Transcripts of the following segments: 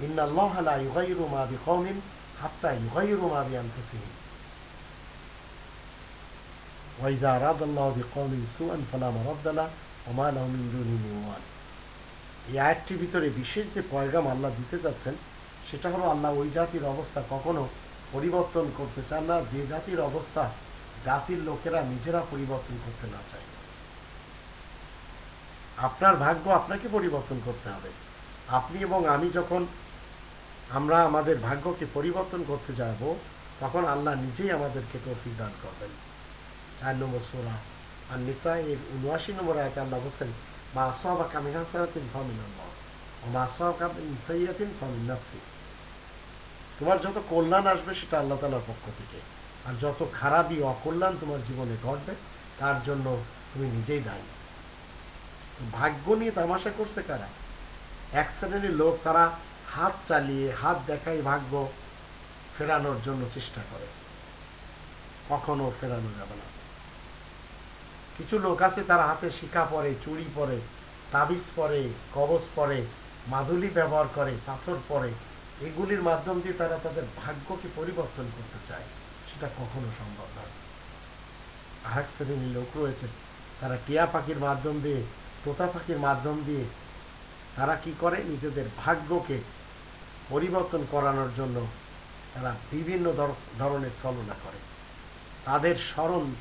ইন্না আল্লাহ লা ইউগাইয়িরু মা বিকওমিন হাত্তা ইউগাইয়িরু মা বিআনফুসিহিম وإذا أراد الله بقوم سوءا فلا مرد له وما له من دونه من وال এই আয়াতটির ভিতরে বিশেষ যে পয়গাম আল্লাহ দিতে যাচ্ছেন সেটা হলো আল্লাহ ওই জাতির অবস্থা কখনো পরিবর্তন করতে চান না যে জাতির অবস্থা জাতির লোকেরা নিজেরা পরিবর্তন করতে না চায় আপনার ভাগ্য আপনাকে পরিবর্তন করতে হবে আপনি এবং আমি যখন আমরা আমাদের ভাগ্যকে পরিবর্তন করতে যাব, তখন আল্লাহ নিজেই আমাদেরকে তৌফিক দান করবেন। চার নম্বর সোরা আর নিসা এর উনআশি নম্বর আয়তে আল্লাহ বলছেন, মা আসবা কামিন হাসানাতিন ফামিন মা আসবা কামিন সৈয়াতিন ফামিন তোমার যত কল্যাণ আসবে সেটা আল্লাহ তালার পক্ষ থেকে। আর যত খারাপই অকল্যাণ তোমার জীবনে ঘটবে, তার জন্য তুমি নিজেই দায়ী। ভাগ্য নিয়ে তামাশা করছে কারা? এক শ্রেণির লোক, তারা হাত চালিয়ে হাত দেখাই ভাগ্য ফেরানোর জন্য চেষ্টা করে। কখনো ফেরানো যাবে না। কিছু লোক আছে, তারা হাতে শিখা পরে, চুড়ি পরে, তাবিজ পরে কবচ পরে, মাদুলি ব্যবহার করে, পাথর পরে, এগুলির মাধ্যম দিয়ে তারা তাদের ভাগ্যকে পরিবর্তন করতে চায়। সেটা কখনো সম্ভব নয়। আরেক শ্রেণির লোক রয়েছে, তারা টিয়া পাখির মাধ্যম দিয়ে, তোতা পাখির মাধ্যম দিয়ে তারা কি করে? নিজেদের ভাগ্যকে পরিবর্তন করানোর জন্য তারা বিভিন্ন ধরনের ছলনা করে। তাদের স্মরণ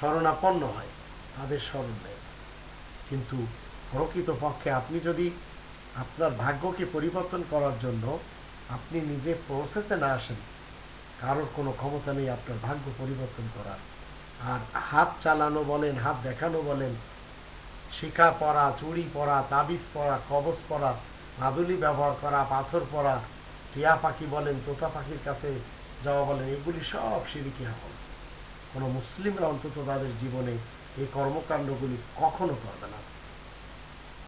শরণাপন্ন হয়, তাদের স্মরণ নেয়। কিন্তু প্রকৃত পক্ষে আপনি যদি আপনার ভাগ্যকে পরিবর্তন করার জন্য আপনি নিজে প্রসেসে না আসেন, কারোর কোনো ক্ষমতা নেই আপনার ভাগ্য পরিবর্তন করার। আর হাত চালানো বলেন, হাত দেখানো বলেন, শিখা পরা, চুড়ি পরা, তাবিজ পরা কবচ পরা মাদুলি ব্যবহার করা, পাথর পরা, টিয়া পাখি বলেন, তোতা পাখির কাছে যাওয়া বলেন, এগুলি সব সিরিকি আমল কোনো মুসলিমরা অন্তত তাদের জীবনে এই কর্মকাণ্ডগুলি কখনো করবে না।